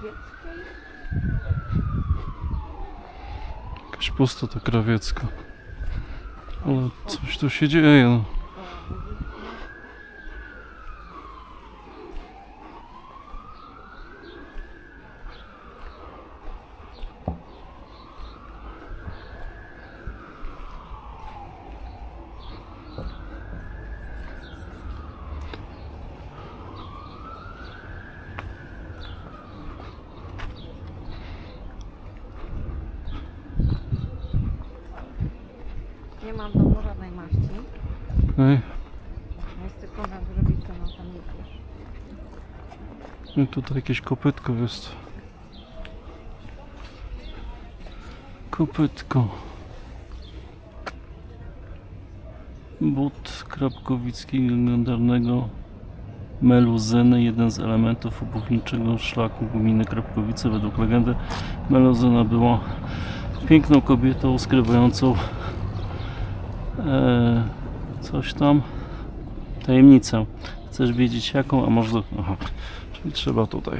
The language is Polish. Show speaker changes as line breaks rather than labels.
Krawieckiej. Jakaś pusto to krawiecko. Ale coś tu się dzieje. No.
Nie mam w domu żadnej maści.
Okej.
Jest tylko na grobicę, no tam nie wiesz.
I tutaj jakieś kopytko jest. Kopytko. But krapkowicki legendarnego meluzyny, jeden z elementów obuwniczego szlaku gminy Krapkowice. Według legendy meluzyna była piękną kobietą skrywającą coś tam, tajemnicę. Chcesz wiedzieć jaką, a może... Aha, czyli trzeba tutaj